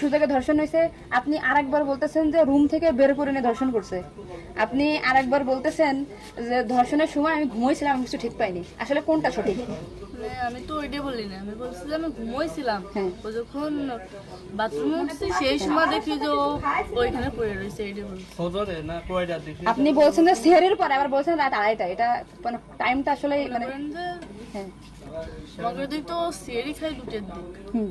সুযোগে ধর্ষণ হয়েছে আপনি আরেকবার বলতেছেন যে রুম থেকে বের করে নিয়ে ধর্ষণ করছে। আপনি আরেকবার বলতেছেন যে ধর্ষণের সময় আমি ঘুমোইছিলাম আমি কিছু ঠিক পাইনি। আসলে কোনটা সঠিক? মানে আমি তো ওইটাই বলি না আমি বলছি যে আমি ঘুমোইছিলাম। হ্যাঁ। ও যখন বাথরুমে উঠছি সেই সময় দেখি যে ও ওইখানে পড়ে রয়েছে এইটাই বলছি। আপনি বলছেন যে সেহরের পরে আবার বলছেন রাত আড়াইটা এটা মানে টাইমটা আসলে মানে হ্যাঁ। মগের দিক তো সেরি খাই দুটের দিক। হুম।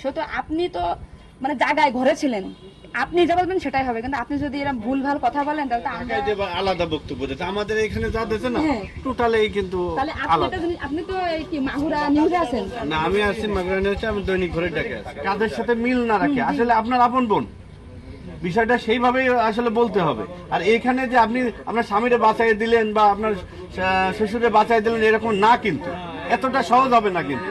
সেহেতু আপনি তো মানে জায়গায় ঘরে ছিলেন। আপনি যা বলবেন সেটাই হবে। কিন্তু আপনি যদি এরকম ভুল ভালো কথা বলেন তাহলে তো আমরা আলাদা বক্তব্য দিতে আমাদের এখানে যা দিয়েছে না হ্যাঁ। টোটালি কিন্তু তাহলে আপনি তো এই কি মাগুরা নিউজে আছেন? না আমি আসছি মাগরানি হচ্ছে আমি দৈনিক ঘরে ডাকে আছি। কাদের সাথে মিল না রাখে? আসলে আপনার আপন বোন। বিষয়টা সেইভাবেই আসলে বলতে হবে। আর এখানে যে আপনি আপনার স্বামীরে বাঁচাই দিলেন বা আপনার শ্বশুরে বাঁচাই দিলেন এরকম না কিন্তু। এতটা সহজ হবে না কিন্তু।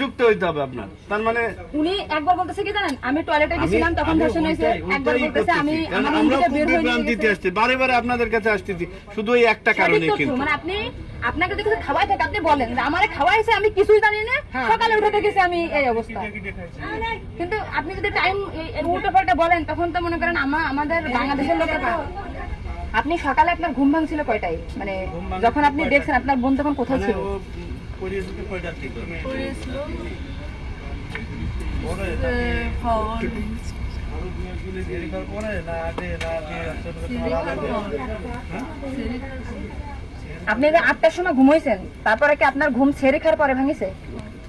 যুক্ত হইতে হবে আপনার। তার মানে উনি একবার বলতেছে কি জানেন? আমি টয়লেটে গেছিলাম তখন ধর্ষণ হয়েছে একবার বলতেছে আমি আমার হয়ে বিভ্রান্তিতে গেছে। আসছি। বারে বারে আপনাদের কাছে আসতেছি। শুধু ওই একটা কারণে কিন্তু। মানে আপনি আপনাকে যদি কিছু খাওয়াই থাকে আপনি বলেন যে আমারে খাওয়াইছে আমি কিছুই জানি না। সকালে উঠে দেখেছি আমি এই অবস্থা। কিন্তু আপনি যদি টাইম উল্টো পাল্টা বলেন তখন তো মনে করেন আমা আমাদের বাংলাদেশের লোকের আপনি সকালে আপনার ঘুম ভাঙছিল কয়টায়? মানে যখন আপনি দেখছেন আপনার বোন তখন কোথায় মানে ছিল? খাওয়ার আপনি আটটার সময় ঘুমাইছেন তারপরে কি আপনার ঘুম ছেড়ে খাওয়ার পরে ভাঙিছে?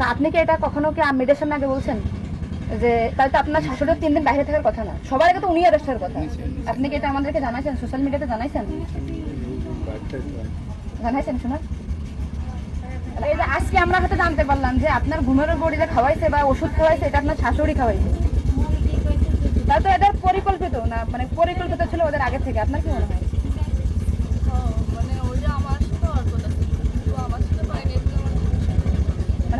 তা আপনি কি এটা কখনো কি মেয়েদের সামনে আগে বলছেন? যে তাহলে তো আপনার শাশুড়ির তিন দিন বাইরে থাকার কথা না। সবার আগে তো উনি অ্যারেস্ট হওয়ার কথা। আপনি কি এটা আমাদেরকে জানাইছেন? সোশ্যাল মিডিয়াতে জানাইছেন? জানাইছেন শোনা আজকে আমরা হয়তো জানতে পারলাম যে আপনার ঘুমের বড়ি যে খাওয়াইছে বা ওষুধ খাওয়াইছে এটা আপনার শাশুড়ি খাওয়াইছে। তাহলে তো এদের পরিকল্পিত না মানে পরিকল্পিত ছিল ওদের আগে থেকে। আপনার কি মনে হ্যাঁ, মানে ওই যে আমার সাথে আর কথা ছিল কিন্তু আমার সাথে পাইনি এগুলো আমার মানে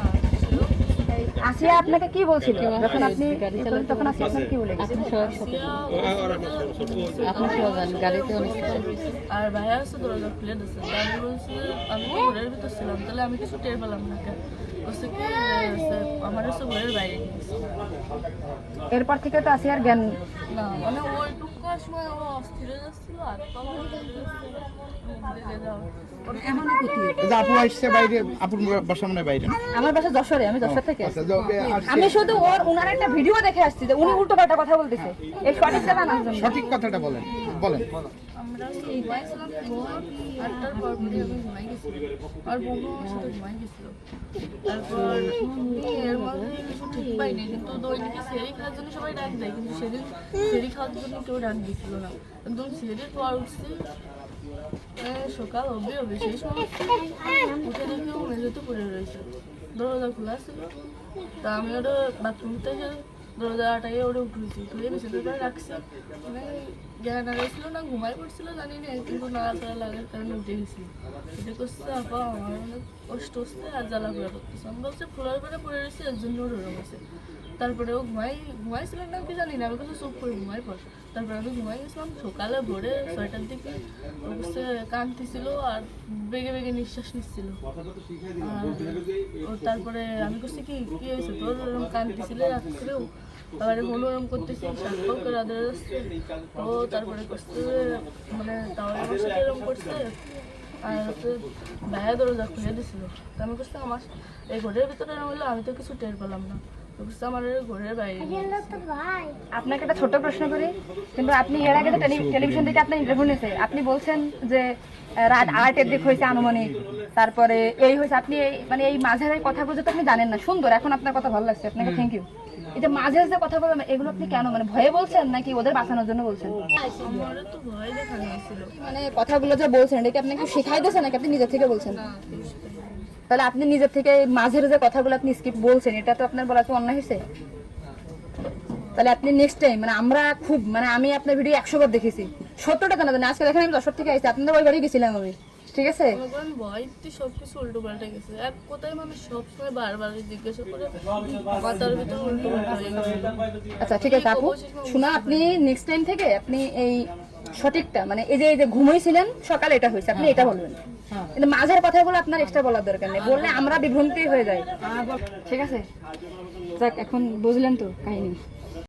আসিয়া আপনাকে কি বলছিল? যখন আপনি তখন আসিয়া কি বলে গেছে? আর ভাইয়া হচ্ছে দরজা খুলে দিচ্ছে আমি বলছি আমি ঘরের ভিতর ছিলাম তাহলে আমি কিছু টের পেলাম না কেন? বলছে কি আমার হচ্ছে ঘরের বাইরে এরপর থেকে তো আসিয়ার জ্ঞান না মানে সময় অস্থির যাচ্ছিল আর যে আপু আসছে বাইরে আপুর বাসা মনে বাইরে। আমার বাসা যশোরে আমি যশোর থেকে আসছে। আমি শুধু ওর ওনার একটা ভিডিও দেখে আসছি যে উনি উল্টো পাল্টা কথা বলতেছে। এই সঠিকটা জানার জন্য সঠিক কথাটা বলেন বলেন। আমরা ঘুমাইছিলাম আটটার পর ঘুমাই গেছিলাম আর বোনও আমার সাথে ঘুমাই গেছিল। তারপর এর মধ্যে কিছু ঠিক পাইনি। কিন্তু দৈনিকে সেরি খাওয়ার জন্য সবাই ডাক দেয় কিন্তু সেদিন সেরি খাওয়ার জন্য কেউ ডাক দিছিল না। একদম সেরির পর উঠছি। সকাল হবে হবে সেই সময় উঠে দেখি মেঝেতে পড়ে রয়েছে। দরজা খোলা ছিল। তা আমি ওটা বাথরুম থেকে দরজা আটাকে ওটা উঠেছি উঠে বিছানার পরে রাখছি। মানে জ্ঞান হারাইছিল না ঘুমাই পড়ছিল, জানি না, কিন্তু না করা লাগার কারণে উঠে গেছি এটা করছে আপা আমার অনেক কষ্ট হচ্ছে, আর জ্বালা করে করতেছে। আমি বলছি ফ্লোর পরে পড়ে রয়েছে, এর ওর ওরকম আছে। তারপরে ও ঘুমাই ঘুমাইছিলেন না কি জানি না আমি কিছু চুপ করে ঘুমাই পর তারপরে আমি ঘুমাই গেছিলাম সকালে ভোরে ছয়টার দিকে হচ্ছে কাঁদতেছিল আর বেগে বেগে নিঃশ্বাস নিচ্ছিল। আর তারপরে আমি করছি কি কি হয়েছে তোর? ওরকম কাঁদতেছিল রাত্রেও? তারপরে কোনো ওরকম করতেছি সাতটাও করে আদর আসছে ও তারপরে করছে মানে তাও আমার সাথে এরকম করছে? আর ভাইয়া দরজা খুলে দিছিল। আমি করছি আমার এই ঘরের ভিতরে হলো আমি তো কিছু টের পেলাম না। তো আমার ঘরের বাইরে আপনাকে একটা ছোট প্রশ্ন করি কিন্তু আপনি এর আগে তো টেলিভিশন থেকে আপনার ইন্টারভিউ নিয়েছে। আপনি বলছেন যে রাত আড়াইটের দিক হয়েছে আনুমানিক। তারপরে এই হয়েছে আপনি এই মানে এই মাঝের এই কথাগুলো তো আপনি জানেন না। সুন্দর এখন আপনার কথা ভালো লাগছে আপনাকে থ্যাংক ইউ এই যে মাঝে যে কথা বলবেন এগুলো আপনি কেন মানে ভয়ে বলছেন নাকি ওদের বাঁচানোর জন্য বলছেন? মানে কথাগুলো যে বলছেন এটা কি আপনাকে শিখাই দিয়েছেন নাকি আপনি নিজের থেকে বলছেন। তাহলে আপনি নিজের থেকে মাঝের যে কথাগুলো আপনি স্কিপ বলছেন, এটা তো আপনার বলা কি অন্যায় হয়েছে? তাহলে আপনি নেক্সট টাইম মানে আমরা খুব মানে আমি আপনার ভিডিও একশো বার দেখেছি। সত্তরটা কেন আজকে দেখেন আমি দশর থেকে আসছি আপনাদের ওই বাড়ি গেছিলাম আমি। ঠিক আছে? সবকিছু উল্টো পাল্টে গেছে। এক কোথায় মানুষ সবসময় বারবার জিজ্ঞাসা করে মাথার ভিতরে উল্টো হয়ে আচ্ছা ঠিক আছে আপু। শোনা আপনি নেক্সট টাইম থেকে আপনি এই সঠিকটা মানে এই যে এই যে ঘুমাইছিলেন সকালে এটা হয়েছে আপনি এটা বলবেন। কিন্তু মাঝের কথাগুলো আপনার এক্সট্রা বলার দরকার নেই। বললে আমরা বিভ্রান্তি হয়ে যাই। ঠিক আছে? যাক এখন বুঝলেন তো কাহিনী।